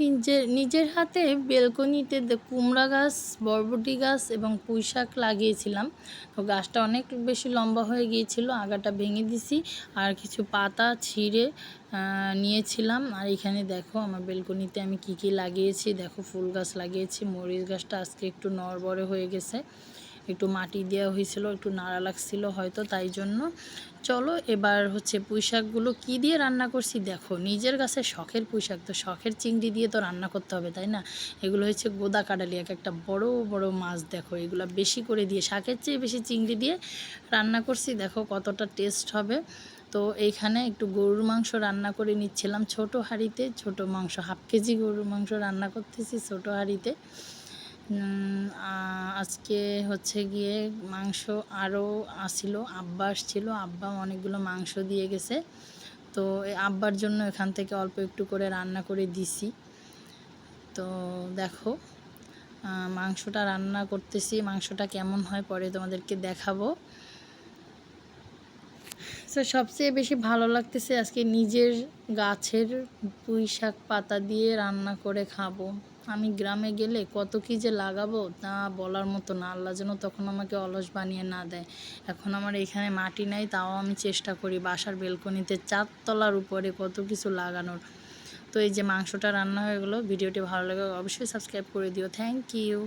নিজের নিজের হাতে বেলকনিতে কুমড়া গাছ, বরবটি গাছ এবং পুঁই শাক লাগিয়েছিলাম। তো গাছটা অনেক বেশি লম্বা হয়ে গিয়েছিল, আগাটা ভেঙে দিছি। আর কিছু পাতা ছিঁড়ে নিয়েছিলাম। আর এখানে দেখো আমার বেলকনিতে আমি কি কি লাগিয়েছি। দেখো ফুল গাছ লাগিয়েছি, মরিচ গাছটা আজকে একটু নড়বড়ে হয়ে গেছে। একটু মাটি দেওয়া হয়েছিল, একটু নাড়া লাগছিল হয়তো, তাই জন্য। চলো এবার হচ্ছে পুঁই শাকগুলো কী দিয়ে রান্না করছি দেখো, নিজের কাছে শখের পুঁই শাক তো শখের চিংড়ি দিয়ে তো রান্না করতে হবে, তাই না? এগুলো হচ্ছে গোদা কাটালি এক একটা বড় বড় মাছ দেখো, এগুলো বেশি করে দিয়ে, শাকের চেয়ে বেশি চিংড়ি দিয়ে রান্না করছি, দেখো কতটা টেস্ট হবে। তো এইখানে একটু গরুর মাংস রান্না করে নিচ্ছিলাম ছোট হাঁড়িতে, ছোট মাংস, হাফ কেজি গরুর মাংস রান্না করতেছি ছোট হাঁড়িতে। আজকে হচ্ছে গিয়ে মাংস আরও আসিল, আব্বা আসছিল, আব্বা অনেকগুলো মাংস দিয়ে গেছে। তো আব্বার জন্য এখান থেকে অল্প একটু করে রান্না করে দিছি। তো দেখো মাংসটা রান্না করতেছি, মাংসটা কেমন হয় পরে তোমাদেরকে দেখাবো। তো সবচেয়ে বেশি ভালো লাগতেছে আজকে নিজের গাছের পুঁই শাক পাতা দিয়ে রান্না করে খাব। আমি গ্রামে গেলে কত কি যে লাগাবো তা বলার মতো না। আল্লাহ যেন তখন আমাকে অলস বানিয়ে না দেয়। এখন আমার এখানে মাটি নাই, তাও আমি চেষ্টা করি বাসার বেলকনিতে চারতলার উপরে কত কিছু লাগানোর। তো এই যে মাংসটা রান্না হয়ে গেলো, ভিডিওটি ভালো লাগে অবশ্যই সাবস্ক্রাইব করে দিও। Thank you